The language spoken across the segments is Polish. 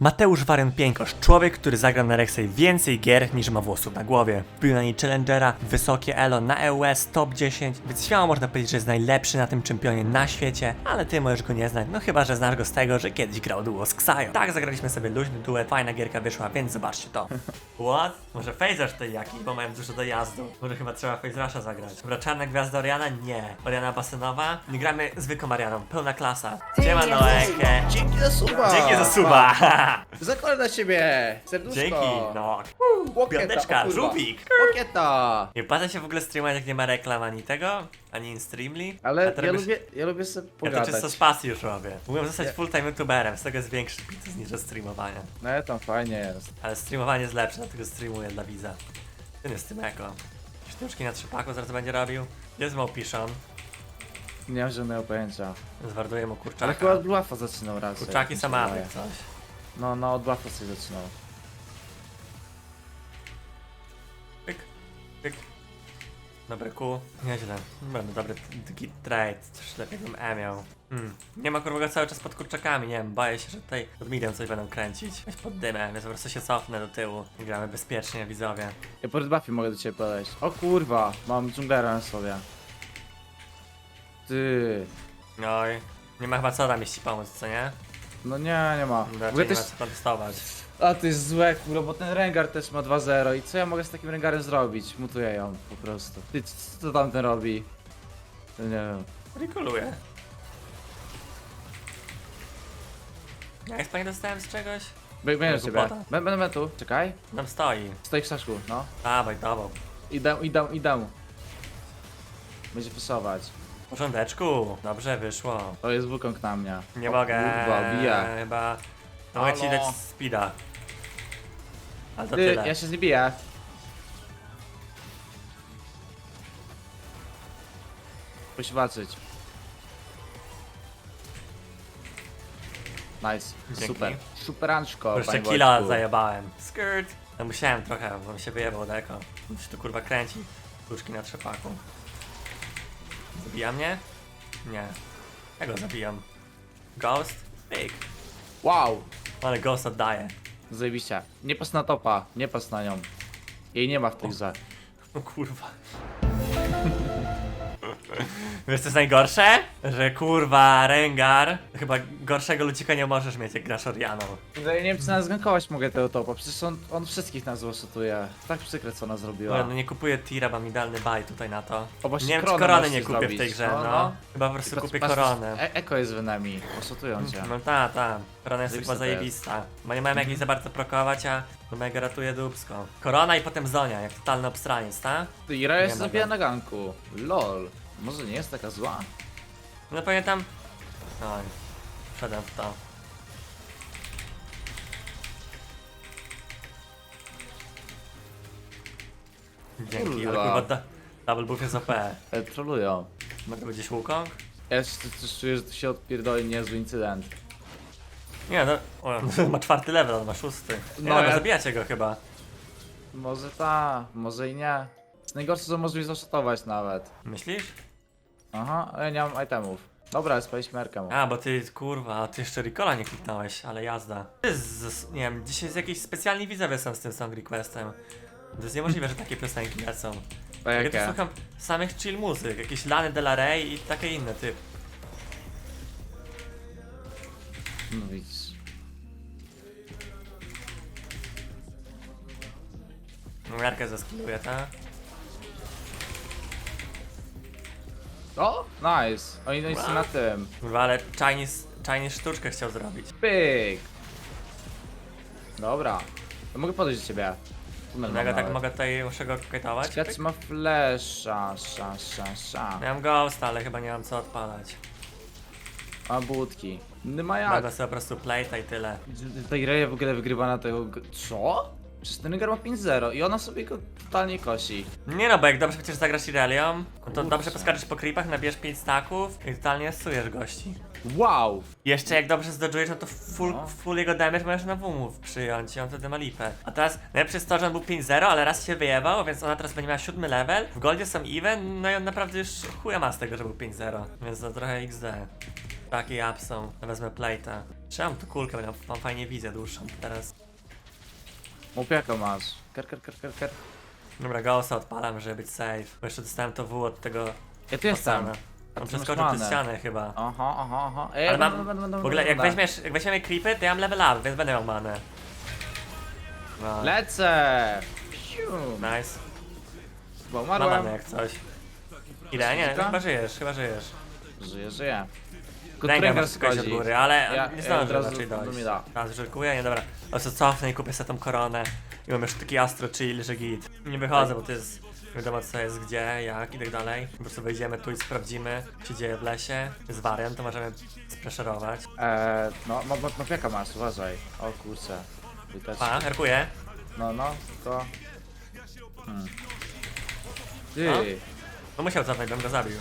Mateusz Waren Piękosz, człowiek, który zagrał na Rexej więcej gier niż ma włosów na głowie. Wbił na niej Challengera, wysokie elo na EUS top 10, więc śmiało można powiedzieć, że jest najlepszy na tym czempionie na świecie, ale ty możesz go nie znać, no chyba, że znasz go z tego, że kiedyś grał duo z Ksajo. Tak, zagraliśmy sobie luźny duet, fajna gierka wyszła, więc zobaczcie to. What? Może Phaser tutaj jakiś, bo mają dużo dojazdu. Może chyba trzeba Phase Rusha zagrać. Dobra, czarna gwiazda Oriana? Nie. Oriana basenowa? Nie gramy zwykłą Arianą, pełna klasa. Siema Noeke. Dzięki za suba! Dzięki za suba! Zakładam na ciebie! Serduszko! Dzięki, no. Łokieta, Piąteczka, o kurwa. Łokieta! Nie opłaca się w ogóle streamować, jak nie ma reklam ani tego, ani InStreamly. Ale ja lubię, ja lubię sobie Ja to pogadać. czysto z pasji już robię. Mógłbym zostać full-time youtuberem, z tego jest większy biznes niż od streamowania. No ja tam fajnie jest. Ale streamowanie jest lepsze, dlatego streamuję dla widza. Ten jest Tymeko. Sztuczki na trzypaku zaraz będzie robił. Jest Małpiszon. Nie mam żadnego pojęcia. Zwarduję mu Ale kurczaka. chyba od Blufa zaczynał raz. Kurczaki wydaje. coś. No, no od Blufa sobie zaczynał. Pyk, pyk. Dobre Q. Nieźle. Będę dobry taki trade. Coś lepiej bym E miał. Hmm. Nie ma kurwa cały czas pod kurczakami, nie wiem, boję się, że tutaj pod midem coś będą kręcić. Weź pod dymem, więc po prostu się cofnę do tyłu i gramy bezpiecznie, widzowie. Ja po Buffie mogę do ciebie podejść. O kurwa, mam dżunglera na sobie. Ty. Oj. Nie ma chyba co tam jeśli pomóc, co nie? No nie, nie ma. W Raczej nie też... ma co. A to jest złe, kurwa, bo ten Rengar też ma 2-0 i co ja mogę z takim Rengarem zrobić? Mutuję ją po prostu. Ty, co tamten robi? To nie wiem. Rikuluję. Ja jest pani dostałem z czegoś? Bę- Będę ciebie. głupota. Bę- Będę tu. Czekaj. Tam stoi. Stoi w staszku, no. Dawaj, dawaj. Idę, idę, idę. Będzie pisować. Porządeczku. Dobrze wyszło. To jest wukong na mnie. Nie O mogę. Kurwa, bija. Chyba. No mogę ci Halo? dać speeda. Ale to Ty, tyle. ja się zbiję. Musi walczyć. Nice, Dzięki. super. Superanczko, Jeszcze panie killa Wojtku. zajebałem. Skirt. No musiałem trochę, bo mi się wyjebał. Mi się tu kurwa kręci. Puszki na trzepaku. Zabija mnie? Nie. Ja go zabijam. Ghost? Big. Wow, Ale Ghost oddaje. zajebiście. Nie pas na topa, nie pas na nią. Jej nie ma w tej grze. O kurwa. Wiesz co jest najgorsze? Że kurwa Rengar Chyba gorszego lucika nie możesz mieć jak grasz Orianą No ja nie wiem czy nas gankować mogę tego topa, przecież on, on wszystkich nas złoszutuje. Tak przykre co ona zrobiła. no nie kupuję tira, mam idealny buy tutaj na to O, właśnie Nie wiem czy koronę korony nie kupię w tej zrobić. grze, No, no, no. Chyba po prostu Patrz- kupię patrz, koronę E Eko jest z nami, oszutują cię. No ta, ta, korona jest Zajebista chyba to jest. zajebista Bo nie mam jak jej za bardzo prokować, a Omega ratuje dubsko Korona i potem Zonia, jak totalny obstraniec, ta? Ty, Ira Nie jest ma zabija go. na ganku. LOL. Może nie jest taka zła? No pamiętam Oj, wszedłem w to Dzięki, ale Kurwa. da, double buff jest OP E, trolują. Mogę być Wukong? Ja też czuję, że tu się odpierdoli niezły incydent. Nie no, ma czwarty level, on ma szósty Nie, No, no, ja- zabijacie go chyba Może ta, może i nie. Najgorsze, że może mi zaszotować nawet. Myślisz? Aha, ale nie mam itemów. Dobra, spaliśmy Merkę mu. A, bo ty, kurwa, ty jeszcze Ricola nie kliknąłeś, ale jazda. Jest, z- nie wiem, dzisiaj jest jakiś specjalni widzowie są z tym song requestem. To jest niemożliwe, że takie piosenki lecą. A Ja tu jakie? słucham samych chill muzyk, jakieś Lany Del Rey i takie inne typ. No widzisz. No, Jarkę zaskiluje, ta? O, nice. Oni no są na tym. Kurwa, ale Chinese, Chinese sztuczkę chciał zrobić. Pyk. Dobra. To mogę podejść do ciebie. Tunel Ja go tak nawet. mogę tutaj muszę kajtować. Sketch ma flesza, sza, sza, sza. Miałem ghosta, ale chyba nie mam co odpalać. Ma budki. Nie ma jak. Będę sobie po prostu playta i tyle. Ta gra w ogóle wygrywa na tego... Co? Przecież ten Rengar ma 5-0 i ona sobie go totalnie kosi. Nie no, bo jak dobrze przecież zagrasz Irelią, to Kurczę. dobrze poskaczesz po creepach, nabierz 5 staków i totalnie sujesz gości. Wow! Jeszcze jak dobrze zdodżujesz, no to full, No. full jego damage możesz na WMów przyjąć i on wtedy ma lipę. A teraz najlepsze jest to, że on był 5-0, ale raz się wyjebał, więc ona teraz będzie miała siódmy level. W Goldzie są even, no i on naprawdę już chuja ma z tego, że był 5-0, więc to trochę XD. Taki upsą. Wezmę plate'a. Trzymam tu kulkę, bo ja mam fajnie widzę dłuższą teraz. Mupiaka masz. Ker, ker, ker, ker, ker. Dobra, Ghosta odpalam, żeby być safe. Bo jeszcze dostałem to W od tego Ja tu jestem. A On ty masz przeskoczył przez manę. ścianę chyba. Aha, aha, aha. Ej, Ale będę, mam, będę, będę, w ogóle jak będę. weźmiesz, jak weźmiemy creepy, to ja mam level up, więc będę miał manę. No, Lecę! Nice. Bo Ma manę umarłem. jak coś. Ile? Nie, Kilka? chyba żyjesz, chyba żyjesz. Żyję, żyję. Masz kogoś od góry, ale Ja- nie ja zdążę od razu raczej do dojść. da. Teraz żarkuję, nie dobra. O co cofnę i kupię sobie tą koronę. I mam już taki astro chill, że git. Nie wychodzę, bo to jest wiadomo co jest gdzie, jak i tak dalej. Po prostu wejdziemy tu i sprawdzimy, co się dzieje w lesie. Z wariant, to możemy spreszerować. Eee, no, no, no, no masz, uważaj. O kurczę. Też. Pa, herkuję. No, no, to... Hmm. Ty. No. No musiał cofnąć, bym go zabił.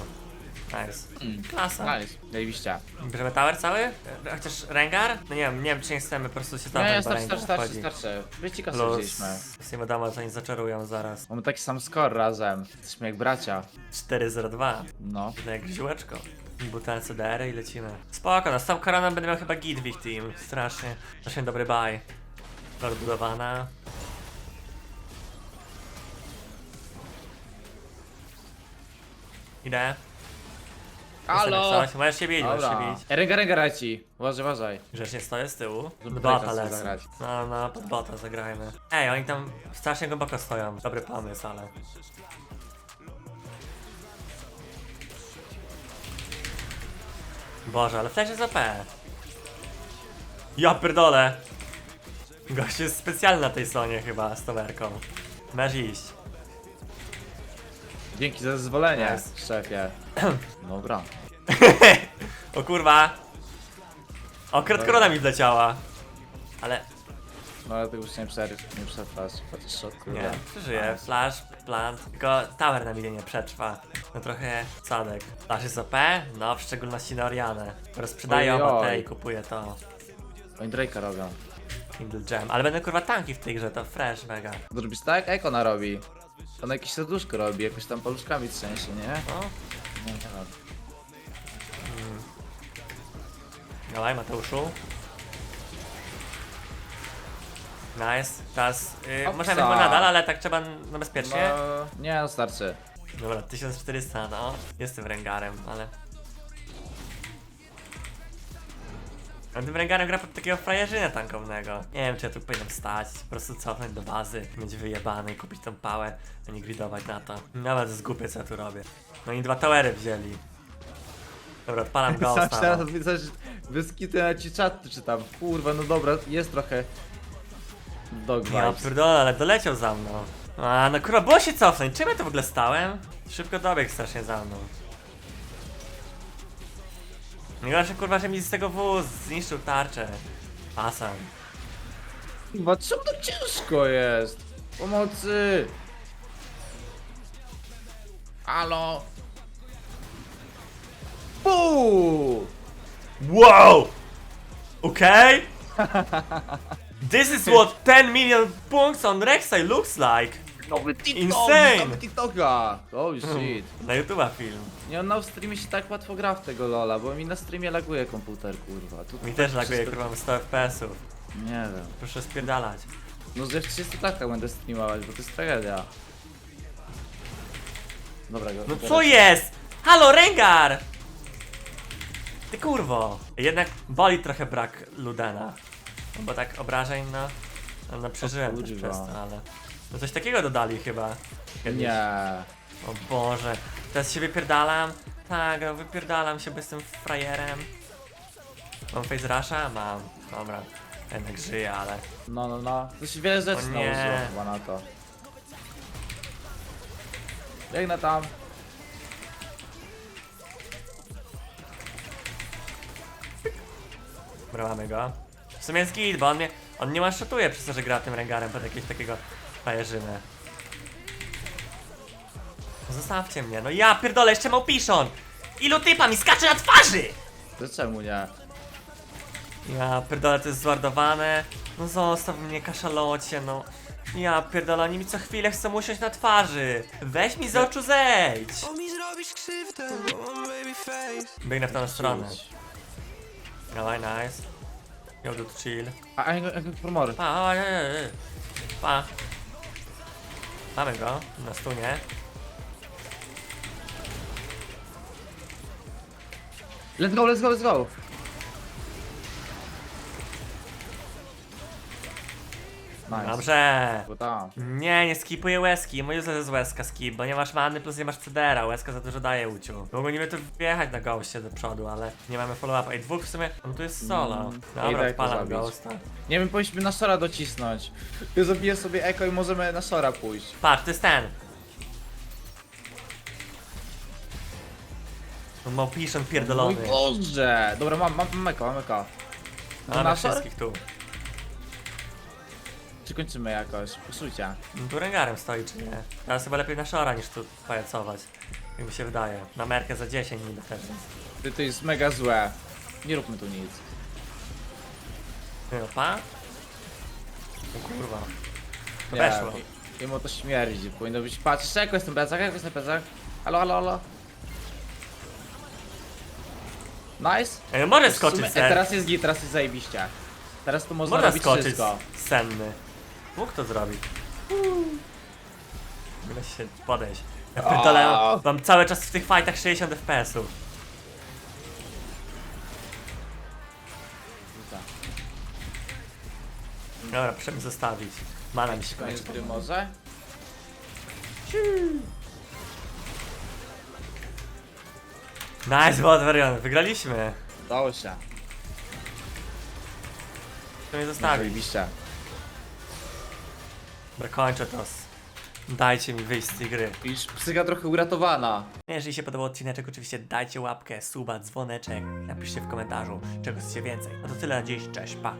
Nice. Mm. Klasa. Nice, zajebiście. Bierzemy tower cały? Chociaż Rengar? No nie wiem, nie wiem czy nie chcemy po prostu się Nie, cofnąć, nie, starczy, starczy, starczy, starczy. Wycika wzięliśmy. jest nie wiadomo co oni zaczarują zaraz. Mamy taki sam score razem. Jesteśmy jak bracia. 4-0-2. No. No jak ziółeczko. Butel CDR i lecimy. Spoko, no z tą koroną będę miał chyba git w ich team. Strasznie, strasznie dobry buy. Rozbudowana. Idę. Halo! Coś. Możesz się bić, możesz się Dobra. bić. Ej, Renga, renga leci. Uważaj, uważaj. Grzecznie stoję z tyłu. Żeby Bota Drake'a sobie lecę. zagrać. No, no, pod bota zagrajmy. Ej, oni tam strasznie głęboko stoją. Dobry pomysł, ale... Boże, ale flash jest OP. Ja pierdolę. Gość jest specjalny na tej sonie chyba z towerką. Masz iść. Dzięki za zezwolenie, Nice. szefie. Dobra. o kurwa. O, korona mi wleciała. Ale No ale tego już nie przer... nie przetrwasz. Chociaż kurde. Nie, przeżyje. Flash, plant, tylko tower na mnie nie przetrwa. No trochę sadek. Flash jest OP? No, w szczególności na Orianę. Rozprzedaję Ojoj. i kupuję to. Oni Drake'a robią. Kindle Gem. Ale będę kurwa tanki w tej grze, to fresh mega. Zrobisz tak? Jak ona robi? Ona jakieś serduszko robi, jakoś tam paluszkami trzęsie, nie? No, Nie, nie robi. dawaj Mateuszu. Nice. Teraz yy, Opsa. możemy go nadal, ale tak trzeba no bezpiecznie. No, nie, no starczy. Dobra, 1400, no. Jestem Rengarem, ale... A tym Rengarem gra pod takiego frajerzyna tankownego. Nie wiem, czy ja tu powinienem stać, po prostu cofnąć do bazy, mieć wyjebany i kupić tą pałę, a nie gridować na to. Nawet zgubię, co ja tu robię. No i dwa towery wzięli. Dobra, odpalam go, Sam teraz wyskity na ci czat czytam. Kurwa, no dobra, jest trochę... Dog Ja vibes. pierdolę, ale doleciał za mną. A, no kurwa, było się cofnąć, czym ja tu w ogóle stałem? Szybko dobiegł strasznie za mną. Najgorsze kurwa, że mi z tego wóz zniszczył tarczę. Asan. Kurwa, czemu to ciężko jest? Pomocy! Halo? Buu! Wow! Okay? This is what 10 million points on Rek'Sai looks like. Nowy TikTok! Insane! Nowy TikToka! Oh shit. Na YouTube'a film. Nie, on na streamie się tak łatwo gra w tego lola, bo mi na streamie laguje komputer, kurwa. Tu Mi też laguje wszystko- kurwa mam 100 FPS-ów. Nie wiem. Proszę spierdalać. No że w 30 klatkach będę streamować, bo to jest tragedia. Dobra, go. No teraz- co jest? Halo, Rengar! Ty kurwo. Jednak boli trochę brak Ludena. No bo tak obrażeń. No, no przeżyłem też kurwa. przez to, ale... No coś takiego dodali chyba. Kiedyś. Nie. O Boże. Teraz się wypierdalam. Tak, no wypierdalam się, bo jestem frajerem. Mam face rusha? Mam. Dobra. Jednak żyję, ale... No, no, no. Się wiele rzeczy O nie. nałożyło chyba na to. Biegnę tam. Dobra, mamy go. W sumie jest git, bo on mnie... On nie one-shotuje przez to, że gra tym Rengarem pod jakiegoś takiego frajerzynę. Zostawcie mnie, no ja pierdolę, jeszcze małpiszon! Ilu typa mi skacze na twarzy! To czemu nie? Ja pierdolę, to jest zwardowane. No zostaw mnie, kaszalocie, no. Ja pierdolę, oni mi co chwilę chcą usiąść na twarzy. Weź mi z oczu zejdź! On mi zrobisz krzywdę, bo mam baby face Biegnę w tą stronę. Dawaj, nice. Go to chill. A, a jak promory. Pa, oj, oj, oj. Pa. Mamy go, na stunie. Let's go, let's go, let's go. Nice. Dobrze. Bo tam. Nie, nie skipuję łezki, mój to jest łezka skip, bo nie masz many plus nie masz cedera, łezka za dużo daje uciu. Mogliśmy tu wjechać na ghoście do przodu, ale nie mamy follow-upa. Ej, dwóch w sumie, on tu jest solo. Mm, Dobra, go odpalam zabić. ghosta. Nie wiem, powinniśmy na Sora docisnąć. Ja zabiję sobie eko i możemy na Sora pójść. Patrz, to jest ten. On ma piszon pierdolony. Mój Boże! Dobra, mam, mam, mam eko, mam eko. No Mamy na wszystkich tu. Czy kończymy jakoś? Posujcie. No Tu rengarem stoi, czy nie? Teraz chyba lepiej na szora niż tu pajacować. Jak mi się wydaje. Na merkę za 10 niby więc- Ty, to jest mega złe. Nie róbmy tu nic. Nie no? O kurwa. To Nie, weszło. Mimo to śmierdzi. Powinno być. Patrz, jako jest ten plecak, jako jest ten plecak. Halo, halo, halo. Nice. No może W skoczyć sumie- e, sen. Teraz jest git, teraz jest zajebiście. Teraz to można Można robić skoczyć wszystko. senny. Mógł to zrobić. Mogę się podejść. Ja pierdolę, mam cały czas w tych fightach 60 FPS-ów. Dobra, proszę mi zostawić. Mana mi się kończy. gry może? Nice, bot Varian, wygraliśmy. Udało się. To mnie zostawić. Zajebiście. Dobra, kończę to. Dajcie mi wyjść z tej gry. Już psycha trochę uratowana. Jeżeli się podobał odcineczek, oczywiście dajcie łapkę, suba, dzwoneczek, napiszcie w komentarzu, czego chcecie więcej. No to tyle na dziś, cześć, pa!